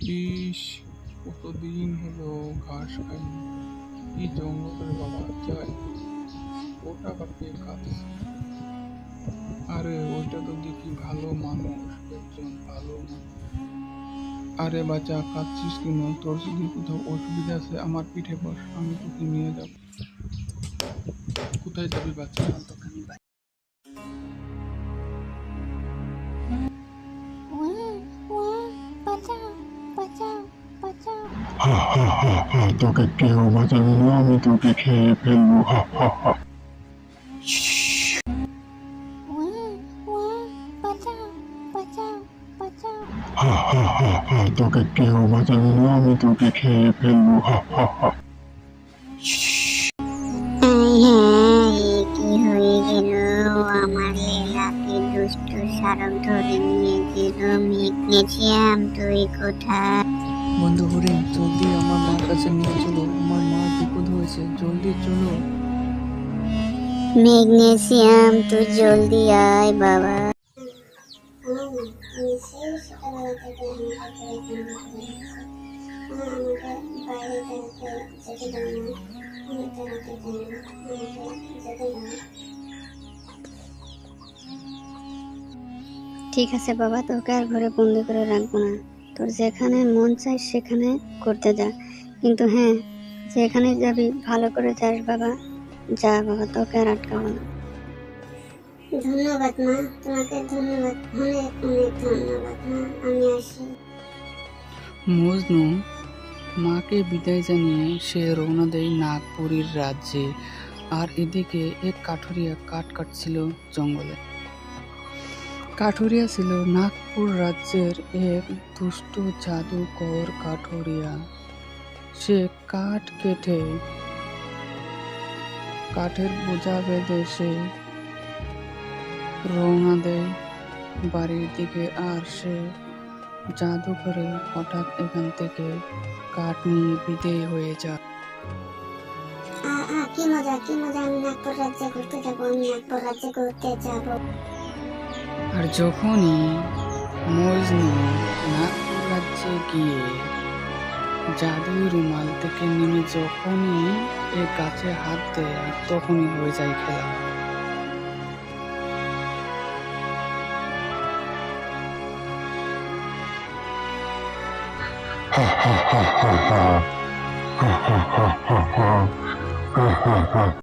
ইস, কতদিন হলো ঘাস খাইনি। কি জঙ্গলের বাবা যায়। ওটা আবার কে খাচ্ছে আরে, ওইটা তো দেখি ভালো মানুষ, একজন ভালো আরে বাচ্চা খাচ্ছিস কেন? তোর যদি কোথাও অসুবিধা আছে, আমার পিঠে বস, আমি তোকে নিয়ে যাব। কোথায় যাবি বাচ্চা? তোকে হা হা হা হা তোকে কেউ বাঁচাবে না, আমি তোকে খেয়ে ফেলব। হা হা হা হা হা হা তোকে কেউ বাঁচাবে না, আমি তোকে খেয়ে ফেলব। হা হা আমার লীলাকে দুষ্ট সারক ধরে নিয়ে গেল মেঘনেছিয়াম তুই কোথায়? বন্ধু হরিণ, জলদি আমার মার কাছে নিয়ে চলো। আমার মা বিপদ হয়েছে, জলদি চলো। মেঘনেসিয়াম তুই জলদি আয়, বাবা। ঠিক আছে বাবা, তোকে আর ঘরে বন্দি করে রাখব না। তোর যেখানে মন চাই সেখানে করতে যা কিন্তু হ্যাঁ যেখানে যাবি ভালো করে যাস বাবা। যা বাবা তোকে আর আটকাবো না। ধন্যবাদ মা তোমাকে ধন্যবাদ। অনেক অনেক ধন্যবাদ মা আমি আসি। মজনু মাকে বিদায় জানিয়ে সে রওনা দেয় নাগপুরীর রাজ্যে। আর এদিকে এক কাঠুরিয়া কাঠ কাটছিল জঙ্গলে। কাঠুরিয়া ছিল নাগপুর রাজ্যের এক দুষ্ট জাদুকর কাঠুরিয়া। সে কাঠ কেটে কাঠের বোঝা বেঁধে সে রওনা দেয় বাড়ির দিকে আর সে জাদু করে হঠাৎ এখান থেকে কাঠ নিয়ে বিদেয় হয়ে যায়। কি মজা কি মজা, আমি নাগপুর রাজ্যে ঘুরতে যাব, আমি নাগপুর রাজ্যে ঘুরতে যাব। আর যখনই মজনু নাগপুর রাজ্যে গিয়ে জাদুই রুমাল থেকে নেমে যখনই এ গাছে হাত দেয় তখনই হয়ে যায় খেলা হা হা হা হা হা হা হা হা হা হা হা